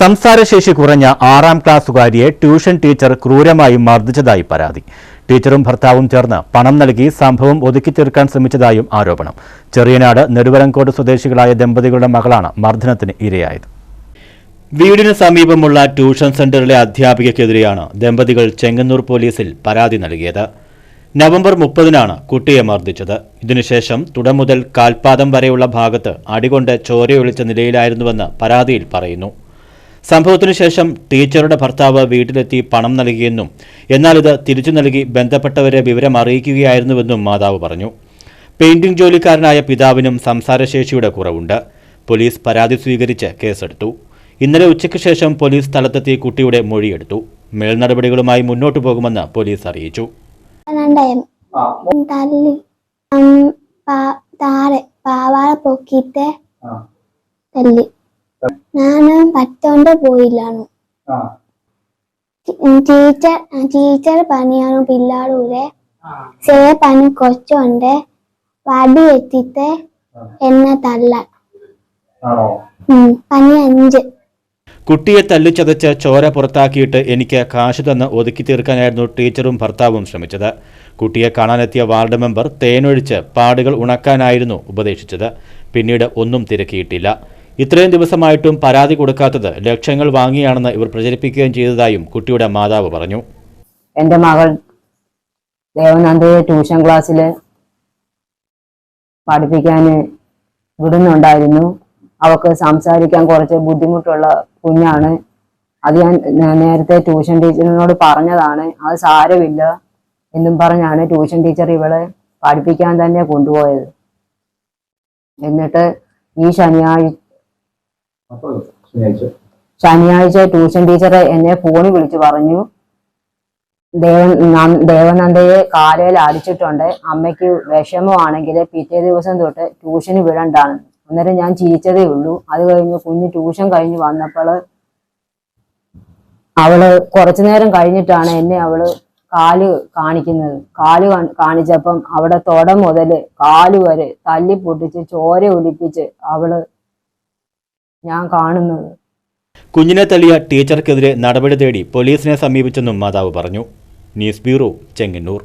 സംസാരശേഷി കുറഞ്ഞ ആറാം ക്ലാസ്സുകാരിയെ tuition teacher ക്രൂരമായി മർദ്ദിച്ചതായി പരാതി. ടീച്ചറും ഭർത്താവും ചേർന്ന് പണം നൽകി സംഭവം ഒതുക്കി തീർക്കാൻ ശ്രമിച്ചതായും ആരോപണം. ചെറിയനാട് നെടുവരങ്കോട് സ്വദേശികളായ ദമ്പതികളുടെ മകളാണ് മർദ്ദനത്തിന് ഇരയായത്. വീടിന് സമീപമുള്ള ട്യൂഷൻ സെന്ററിലെ അധ്യാപികയ്ക്കെതിരെയാണ് ദമ്പതികൾ ചെങ്ങന്നൂർ പോലീസിൽ പരാതി നൽകിയത്. നവംബർ മുപ്പതിനാണ് കുട്ടിയെ മർദ്ദിച്ചത്. ഇതിനുശേഷം തുടമുതൽ കാൽപാദം വരെയുള്ള ഭാഗത്ത് അടികൊണ്ട് ചോരയൊളിച്ച നിലയിലായിരുന്നുവെന്ന് പരാതിയിൽ പറയുന്നു. സംഭവത്തിനു ശേഷം ടീച്ചറുടെ ഭർത്താവ് വീട്ടിലെത്തി പണം നൽകിയെന്നും എന്നാൽ ഇത് തിരിച്ചു നൽകി ബന്ധപ്പെട്ടവരെ വിവരം അറിയിക്കുകയായിരുന്നുവെന്നും മാതാവ് പറഞ്ഞു. പെയിന്റിംഗ് ജോലിക്കാരനായ പിതാവിനും സംസാരശേഷിയുടെ കുറവുണ്ട്. പോലീസ് പരാതി സ്വീകരിച്ച് കേസെടുത്തു. ഇന്നലെ ഉച്ചയ്ക്ക് ശേഷം പോലീസ് സ്ഥലത്തെത്തി കുട്ടിയുടെ മൊഴിയെടുത്തു. മേൽനടപടികളുമായി മുന്നോട്ടു പോകുമെന്ന് പോലീസ് അറിയിച്ചു. താഴെ പൊക്കിയിട്ട് തല്ലി. പറ്റോണ്ട് പോയില്ലാണ് ടീച്ചർ ടീച്ചർ പണിയാണ് പിള്ളാടൂരെ ചെറിയ പണി കൊച്ചുണ്ട്. വടി എത്തിട്ട് എന്നെ തല്ല പണി പനി അഞ്ച്. കുട്ടിയെ തല്ലിച്ചതച്ച് ചോര പുറത്താക്കിയിട്ട് എനിക്ക് കാശ് തന്ന് ഒതുക്കി തീർക്കാനായിരുന്നു ടീച്ചറും ഭർത്താവും ശ്രമിച്ചത്. കുട്ടിയെ കാണാനെത്തിയ വാർഡ് മെമ്പർ തേനൊഴിച്ച് പാടുകൾ ഉണക്കാനായിരുന്നു ഉപദേശിച്ചത്. പിന്നീട് ഒന്നും തിരക്കിയിട്ടില്ല. ഇത്രയും ദിവസമായിട്ടും പരാതി കൊടുക്കാത്തത് ലക്ഷങ്ങൾ വാങ്ങിയാണെന്ന് ഇവർ പ്രചരിപ്പിക്കുകയും ചെയ്തതായും കുട്ടിയുടെ മാതാവ് പറഞ്ഞു. എന്റെ മകൾ ദേവനന്ദയെ ട്യൂഷൻ ക്ലാസ്സിൽ പഠിപ്പിക്കാൻ വിടുന്നുണ്ടായിരുന്നു. അവൾക്ക് സംസാരിക്കാൻ കുറച്ച് ബുദ്ധിമുട്ടുള്ള കുഞ്ഞാണ്. അത് ഞാൻ നേരത്തെ ട്യൂഷൻ ടീച്ചറിനോട് പറഞ്ഞതാണ്. അത് സാരമില്ല എന്നും പറഞ്ഞാണ് ട്യൂഷൻ ടീച്ചർ ഇവളെ പഠിപ്പിക്കാൻ തന്നെ കൊണ്ടുപോയത്. എന്നിട്ട് ഈ ശനിയാഴ്ച ശനിയാഴ്ച ട്യൂഷൻ ടീച്ചർ എന്നെ ഫോണിൽ വിളിച്ചു പറഞ്ഞു ദേവൻ ദേവനന്ദയെ കാലയിൽ അടിച്ചിട്ടുണ്ട്. അമ്മയ്ക്ക് വിഷമമാണെങ്കിൽ പിറ്റേ ദിവസം തൊട്ട് ട്യൂഷന് വിടണ്ടാണ് അന്നേരം ഞാൻ ചിരിച്ചതേ ഉള്ളൂ. അത് കഴിഞ്ഞ് കുഞ്ഞ് ട്യൂഷൻ കഴിഞ്ഞ് വന്നപ്പോൾ അവൾ കുറച്ചു നേരം കഴിഞ്ഞിട്ടാണ് എന്നെ അവൾ കാൽ കാണിക്കുന്നത്. കാൽ കാണ്- കാണിച്ചപ്പം അവിടെ തൊട മുതൽ കാൽ വരെ തല്ലി പൊട്ടിച്ച് ചോര ഒലിപ്പിച്ച് അവൾ ഞാൻ കാണുന്നത്. കുഞ്ഞിനെ തള്ളിയ ടീച്ചർക്കെതിരെ നടപടി തേടി പോലീസിനെ സമീപിച്ചെന്നും മാതാവ് പറഞ്ഞു. News bureau Chengannur.